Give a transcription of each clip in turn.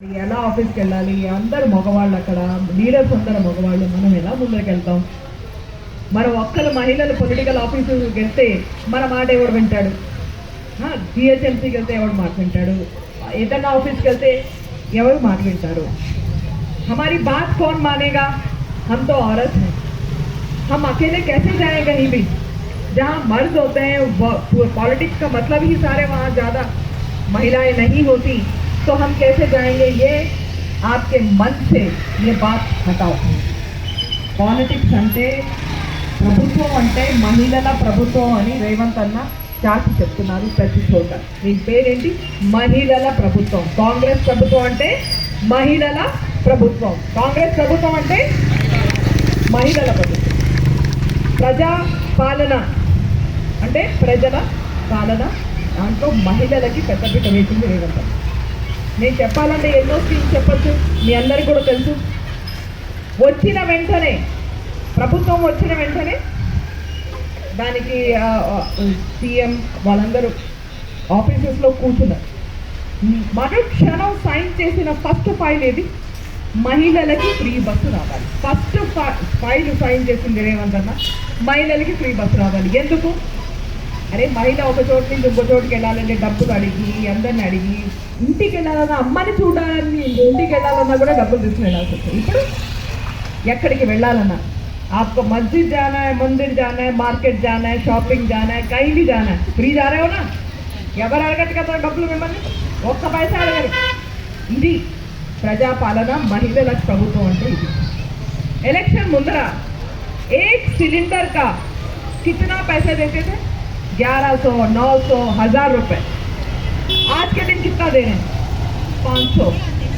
ఎలా ఆఫీస్కి వెళ్ళాలి అందరు మగవాళ్ళు అక్కడ లీడర్స్ అందరు మగవాళ్ళు మనం ఎలా ముందరికి వెళ్తాం మనం ఒక్కరు మహిళలు పొలిటికల్ ఆఫీసర్కి వెళ్తే మన మాట ఎవడు వింటాడు జిహెచ్ఎంసీకి వెళ్తే ఎవడు మాట వింటాడు ఏదైనా ఆఫీస్కి వెళ్తే ఎవరు మాట వింటారు हमारी बात कौन मानेगा हम तो औरत हैं हम अकेले कैसे जाएं कहीं भी जहाँ मर्द होते हैं पॉलिटिक्स का मतलब ही सारे वहाँ ज़्यादा महिलाएं नहीं होती तो हम कैसे जाएंगे ये आपके मन से ये बात हटाओ పాలిటిక్స్ అంటే ప్రభుత్వం అంటే మహిళల ప్రభుత్వం అని రేవంత్ అన్న చాటి చెప్తున్నారు ప్రతి చోట మీ పేరేంటి మహిళల ప్రభుత్వం కాంగ్రెస్ ప్రభుత్వం అంటే మహిళల ప్రభుత్వం కాంగ్రెస్ ప్రభుత్వం అంటే మహిళల ప్రభుత్వం ప్రజా పాలన అంటే ప్రజల పాలన దాంట్లో మహిళలకి పెద్దపీట వేసింది రేవంత్ అన్న. నేను చెప్పాలంటే ఎన్నో స్కీమ్స్ చెప్పొచ్చు. మీ అందరికీ కూడా తెలుసు. వచ్చిన వెంటనే ప్రభుత్వం వచ్చిన వెంటనే దానికి సీఎం వాళ్ళందరూ ఆఫీసెస్లో కూర్చున్నారు. మరో క్షణం సైన్ చేసిన ఫస్ట్ ఫైల్ ఏది? మహిళలకి ఫ్రీ బస్సు రావాలి. ఫస్ట్ ఫైల్ సైన్ చేసింది రేవంత్ అన్న. మహిళలకి ఫ్రీ బస్సు రావాలి. ఎందుకు? అరే మహిళ ఒక చోటు నుంచి ఇంకో చోటుకి వెళ్ళాలంటే డబ్బులు అడిగి అందరిని అడిగి ఇంటికి వెళ్ళాలన్నా అమ్మని చూడాలని ఇంటికి వెళ్ళాలన్నా కూడా డబ్బులు తీసుకుని వెళ్ళాల్సి వస్తుంది ఇప్పుడు ఎక్కడికి వెళ్ళాలన్నా आपको मस्जिद जाना है मंदिर जाना है मार्केट जाना है शॉपिंग जाना है कहीं भी जाना है ఫ్రీ जा रहे हो ना ఎవరు అడగట్టు కదా డబ్బులు మిమ్మల్ని ఒక్క పైసా అడగరు ఇది ప్రజాపాలన మహిళల ప్రభుత్వం అంటే ఇది ఎలక్షన్ ముందర एक सिलेंडर का कितना पैसे देते थे ग्यारह सौ नौ सौ हजार रुपए आज के दिन कितना दे रहे हैं पाँच सौ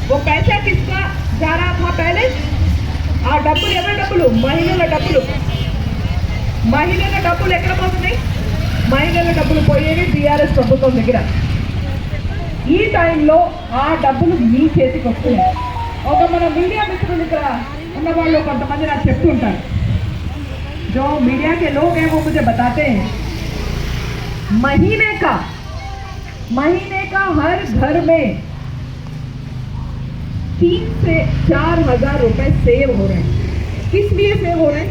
वो पैसा किसका जा रहा था पहले ఆ డబ్బులు ఎవరి డబ్బులు మహిళల డబ్బులు మహిళల డబ్బులు ఎక్కడ పోతున్నాయి మహిళల డబ్బులు పోయేవి టీఆర్ఎస్ ప్రభుత్వం దగ్గర ఈ టైంలో ఆ డబ్బులు మీ చేతికి వస్తున్నాయి ఒక మన మీడియా మిత్రులు ఇక్కడ ఉన్న వాళ్ళు కొంతమంది నాకు చెప్తుంటారు जो मीडिया के लोग हैं वो मुझे बताते हैं महीने का महीने का हर घर में तीन से चार हज़ार रुपए सेव हो रहे हैं। किस लिए सेव हो रहे हैं?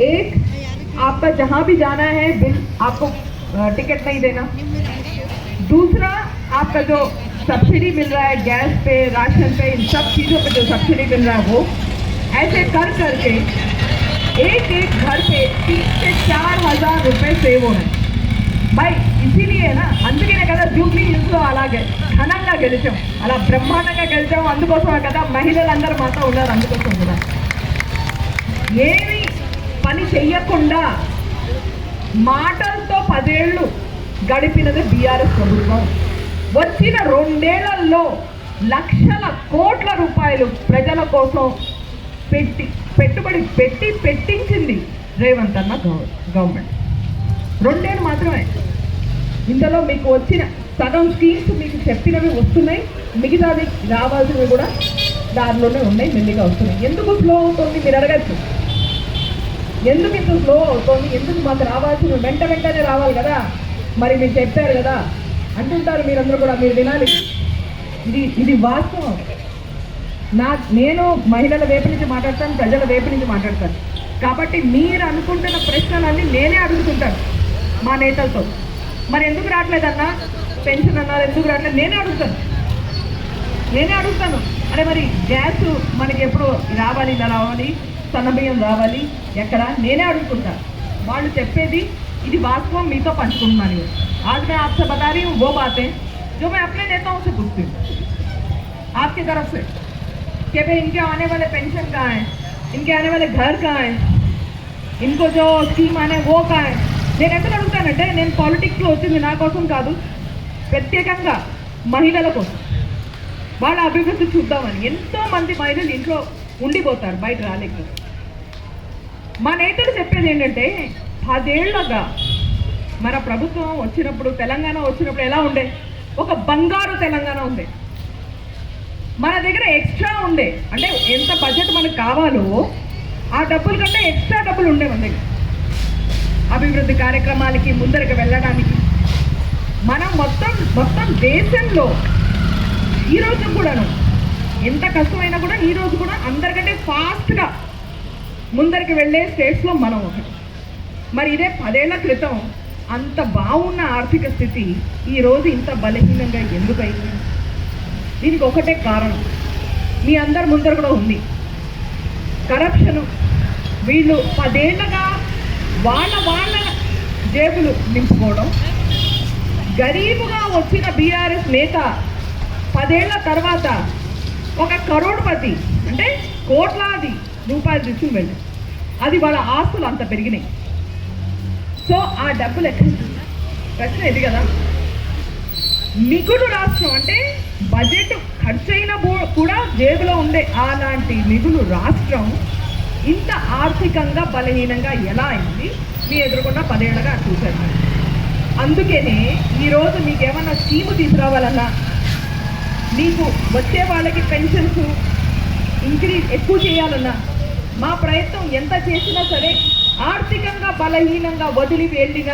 एक, आपका जहाँ भी जाना है, बिल आपको टिकट नहीं देना। दूसरा, आपका जो सब्सिडी मिल रहा है, गैस पे, राशन पे, इन सब चीज़ों पे जो सब्सिडी मिल रहा है वो, ऐसे कर करके एक एक घर पे तीन से चार हज़ार रुपए सेव हो रहे हैं। బై ఇసిలియేనా అందుకనే కదా జూబ్లీ హిల్స్లో అలాగే ఘనంగా గెలిచాం. అలా బ్రహ్మాండంగా గెలిచాం. అందుకోసమే కదా మహిళలందరూ మాతో ఉన్నారు. అందుకోసం కూడా. ఏమి పని చెయ్యకుండా మాటలతో పదేళ్ళు గడిపినది బీఆర్ఎస్ ప్రభుత్వం. వచ్చిన రెండేళ్ళలో లక్షల కోట్ల రూపాయలు ప్రజల కోసం పెట్టి పెట్టుబడి పెట్టి పెట్టించింది రేవంత్ అన్న గవ- గవర్నమెంట్. రెండేళ్ళు మాత్రమే. ఇందులో మీకు వచ్చిన సగం స్కీమ్స్ మీకు చెప్పినవి వస్తున్నాయి. మిగతాది రావాల్సినవి కూడా దారిలోనే ఉన్నాయి మెల్లిగా వస్తున్నాయి. ఎందుకు స్లో అవుతుంది మీరు అడగచ్చు. ఎందుకు ఇంత స్లో అవుతుంది? ఎందుకు మాకు రావాల్సిన వెంట వెంటనే రావాలి కదా? మరి మీరు చెప్పారు కదా. అంటుంటారు మీరందరూ కూడా మీరు వినాలి. ఇది ఇది వాస్తవం. నా నేను మహిళల వైపు నుంచి మాట్లాడతాను ప్రజల వైపు నుంచి మాట్లాడతాను. కాబట్టి మీరు అనుకుంటున్న ప్రశ్నలన్నీ నేనే అడుగుతుంటాను మా నేతలతో. మరి ఎందుకు రావట్లేదన్నా పెన్షన్ అన్నారు ఎందుకు రావట్లేదు నేనే అడుగుతాను నేనే అడుగుతాను అరే మరి గ్యాస్ మనకి ఎప్పుడు రావాలి ఇలా రావాలి సన్నబియ్యం రావాలి ఎక్కడ నేనే అడుగుతుంటాను వాళ్ళు చెప్పేది ఇది వాస్తవం మీతో పంచుకుంటున్నాను నేను. आज मैं आपसे बता रही हूँ वो बातें जो मैं अपने नेताओं से पूछती हूँ आपकी तरफ से कि भाई इनके आने वाले पेंशन कहाँ है इनके आने वाले घर कहाँ है इनको जो స్కీమ్ అనే वो कहाँ है నేను ఎక్కడ అడుగుతానంటే నేను పాలిటిక్స్లో వచ్చింది నా కోసం కాదు ప్రత్యేకంగా మహిళల కోసం. వాళ్ళ అభివృద్ధి చూద్దామని ఎంతో మంది మహిళలు ఇంట్లో ఉండిపోతారు బయట రాలేక. మా నేతలు చెప్పేది ఏంటంటే పదేళ్ళగా మన ప్రభుత్వం వచ్చినప్పుడు తెలంగాణ వచ్చినప్పుడు ఎలా ఉండే? ఒక బంగారు తెలంగాణ ఉంది మన దగ్గర ఎక్స్ట్రా ఉండే. అంటే ఎంత బడ్జెట్ మనకు కావాలో ఆ డబ్బుల కంటే ఎక్స్ట్రా డబ్బులు ఉండే మన దగ్గర. అభివృద్ధి కార్యక్రమాలకి ముందరకు వెళ్ళడానికి మనం మొత్తం మొత్తం దేశంలో ఈరోజు కూడాను ఎంత కష్టమైనా కూడా ఈ రోజు కూడా అందరికంటే ఫాస్ట్గా ముందరికి వెళ్ళే స్టేట్స్లో మనం ఒకటి. మరి ఇదే పదేళ్ళ క్రితం అంత బాగున్న ఆర్థిక స్థితి ఈ రోజు ఇంత బలహీనంగా ఎందుకైంది దీనికి ఒకటే కారణం. మీ అందరి ముందర కూడా ఉంది. కరప్షను. వీళ్ళు పదేళ్ళగా వాళ్ళ వాళ్ళ జేబులు నింపుకోవడం. గరీబుగా వచ్చిన బీఆర్ఎస్ నేత పదేళ్ళ తర్వాత ఒక కరోడ్పతి అంటే కోట్లాది రూపాయలు తీసుకుని వెళ్ళి అది వాళ్ళ ఆస్తులు అంత పెరిగినాయి. సో ఆ డబ్బులు ఎక్కడ ప్రశ్న ఇది కదా. నిధులు రాష్ట్రం అంటే బడ్జెట్ ఖర్చు బో- కూడా జేబులో ఉండే అలాంటి నిధులు రాష్ట్రం ఇంత ఆర్థికంగా బలహీనంగా ఎలా అయింది? మీ ఎదురుకుండా పదేళ్ళగా చూశాను అందుకనే ఈరోజు మీకు ఏమన్నా స్కీము తీసుకురావాలన్నా? మీకు వచ్చే వాళ్ళకి పెన్షన్స్ ఇంక్రీజ్ ఎక్కువ చేయాలన్నా? మా ప్రయత్నం ఎంత చేసినా సరే ఆర్థికంగా బలహీనంగా వదిలి వెళ్ళిన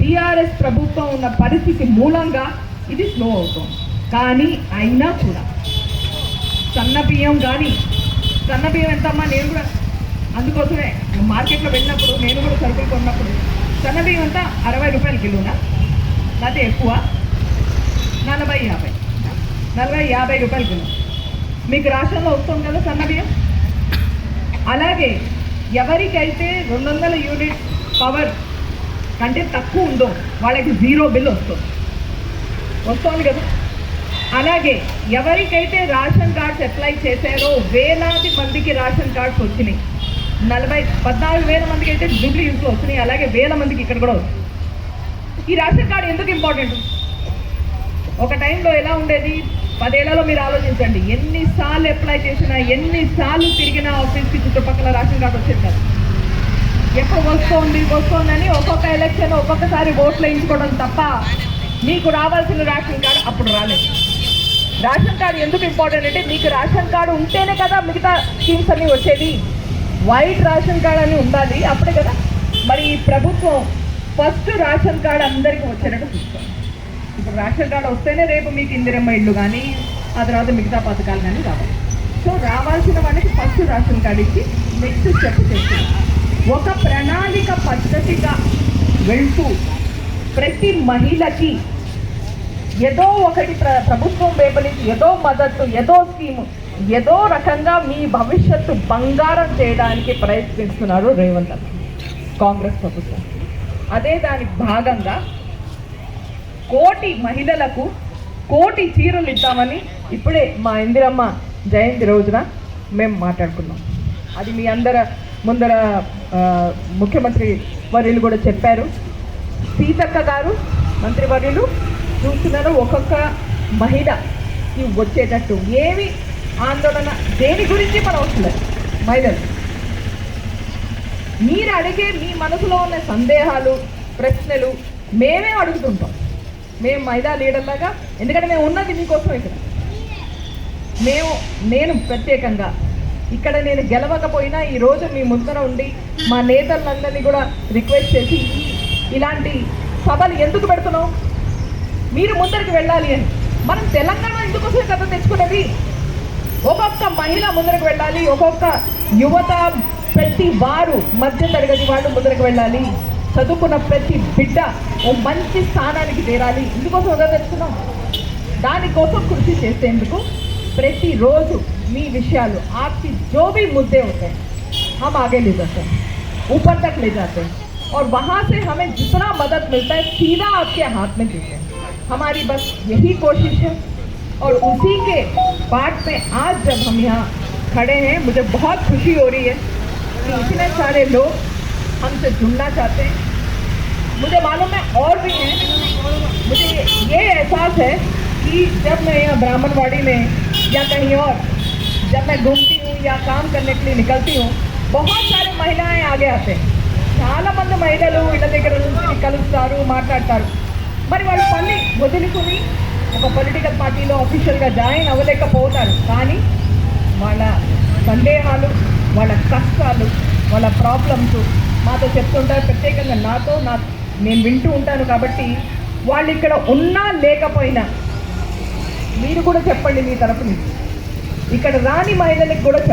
బీఆర్ఎస్ ప్రభుత్వం ఉన్న పరిస్థితి మూలంగా ఇది స్లో అవుతుంది. కానీ అయినా కూడా సన్న బియ్యం కానీ సన్న బియ్యం ఎంతమ్మా? నేను కూడా అందుకోసమే మార్కెట్లో వెళ్ళినప్పుడు నేను కూడా సరుకులు కొన్నప్పుడు సన్న బియ్యం అంతా అరవై రూపాయల కిలోనా? లేకపోతే ఎక్కువ? నలభై యాభై. నలభై యాభై రూపాయల కిలో. మీకు రాష్ట్రంలో వస్తుంది కదా సన్న బియ్యం అలాగే ఎవరికైతే రెండు వందల యూనిట్ పవర్ కంటే తక్కువ ఉందో వాళ్ళకి జీరో బిల్ వస్తుంది. వస్తుంది కదా? అలాగే ఎవరికైతే రేషన్ కార్డ్స్ అప్లై చేశారో వేలాది మందికి రేషన్ కార్డ్స్ వచ్చినాయి. నలభై పద్నాలుగు వేల మందికి అయితే జూబ్లీ ఇంట్లో వచ్చినాయి అలాగే వేల మందికి ఇక్కడ కూడా వచ్చింది ఈ రేషన్ కార్డు ఎందుకు ఇంపార్టెంట్? ఒక టైంలో ఎలా ఉండేది? పదేళ్ళలో మీరు ఆలోచించండి. ఎన్నిసార్లు అప్లై చేసినా ఎన్నిసార్లు తిరిగినా ఆఫీస్కి చుట్టుపక్కల రేషన్ కార్డు వచ్చేది కాదు. ఎప్పుడు వస్తోంది వస్తోందని ఒక్కొక్క ఎలక్షన్ ఒక్కొక్కసారి ఓట్లు వేయించుకోవడం తప్ప మీకు రావాల్సిన రేషన్ కార్డు అప్పుడు రాలేదు. రేషన్ కార్డు ఎందుకు ఇంపార్టెంట్ అంటే మీకు రేషన్ కార్డు ఉంటేనే కదా మిగతా స్కీమ్స్ అన్నీ వచ్చేది. వైట్ రేషన్ కార్డు అని ఉండాలి అప్పుడే కదా. మరి ఈ ప్రభుత్వం ఫస్ట్ రేషన్ కార్డు అందరికీ వచ్చేటట్టు చూస్తాం ఇప్పుడు రేషన్ కార్డు వస్తేనే రేపు మీకు ఇందిరమ్మ ఇళ్ళు కానీ ఆ తర్వాత మిగతా పథకాలు కానీ రావాలి. సో రావాల్సిన వాళ్ళకి ఫస్ట్ రేషన్ కార్డు ఇచ్చి నెక్స్ట్ స్టెప్ చేస్తుంది ఒక ప్రణాళిక పద్ధతిగా వెళ్తూ ప్రతి మహిళకి ఏదో ఒకటి ప్ర ప్రభుత్వం వైపు నుంచి ఏదో మద్దతు ఏదో స్కీము ఏదో రకంగా మీ భవిష్యత్తు బంగారం చేయడానికి ప్రయత్నిస్తున్నారు రేవంత్ అన్న కాంగ్రెస్ ప్రభుత్వం. అదే దానికి భాగంగా కోటి మహిళలకు కోటి చీరలు ఇద్దామని ఇప్పుడే మా ఇందిరమ్మ జయంతి రోజున మేము మాట్లాడుకున్నాం. అది మీ అందర ముందర ముఖ్యమంత్రి వర్యులు కూడా చెప్పారు. సీతక్క గారు మంత్రివర్యులు చూస్తున్నారు ఒక్కొక్క మహిళకి వచ్చేటట్టు ఏమి ఆందోళన దేని గురించి మనం వస్తున్నారు మహిళలు. మీరు అడిగే మీ మనసులో ఉన్న సందేహాలు ప్రశ్నలు మేమే అడుగుతుంటాం. మేము మహిళా లీడర్లాగా ఎందుకంటే మేము ఉన్నది మీకోసం ఇక్కడ మేము నేను ప్రత్యేకంగా ఇక్కడ నేను గెలవకపోయినా ఈ రోజు మీ ముందర ఉండి మా నేతలందరినీ కూడా రిక్వెస్ట్ చేసి ఇలాంటి సభలు ఎందుకు పెడుతున్నాం? మీరు ముందరికి వెళ్ళాలి అని మనం తెలంగాణ ఎందుకోసం కథ తెచ్చుకున్నది ఒక్కొక్క మహిళ ముందరకు వెళ్ళాలి ఒక్కొక్క యువత ప్రతి వారు మధ్య తరగతి వాళ్ళు ముందరకు వెళ్ళాలి చదువుకున్న ప్రతి బిడ్డ ఓ మంచి స్థానానికి చేరాలి ఇందుకోసం కదా తెచ్చుకున్నాం దానికోసం కృషి చేసేందుకు ప్రతిరోజు మీ విషయాలు आपकी जो भी मुद्दे होते हैं हम आगे ले जाते हैं ऊपर तक ले जाते हैं और वहाँ से हमें जितना मदद मिलता है सीधा आपके हाथ में देते हैं हमारी बस यही कोशिश है और उसी के पार्ट में आज जब हम यहाँ खड़े हैं मुझे बहुत खुशी हो रही है कि इतने सारे लोग हमसे जुड़ना चाहते हैं मुझे मालूम है और भी हैं मुझे ये एहसास है कि जब मैं यहाँ ब्राह्मणवाड़ी में या कहीं और जब मैं घूमती हूँ या काम करने के लिए निकलती हूँ बहुत सारे महिलाएं आगे आते हैं చాలా మంది మహిళలు ఇళ్ళ దగ్గర నుంచి కలుస్తారు మాట్లాడతారు మరి వాళ్ళు పని వదులుకుని ఒక పొలిటికల్ పార్టీలో అఫీషియల్గా జాయిన్ అవ్వలేకపోతారు. కానీ వాళ్ళ సందేహాలు వాళ్ళ కష్టాలు వాళ్ళ ప్రాబ్లమ్స్ మాతో చెప్తుంటారు. ప్రత్యేకంగా నాతో నా నేను వింటూ ఉంటాను కాబట్టి వాళ్ళు ఇక్కడ ఉన్నా లేకపోయినా మీరు కూడా చెప్పండి మీ తరపు నుంచి ఇక్కడ రాని మహిళలకు కూడా చెప్పండి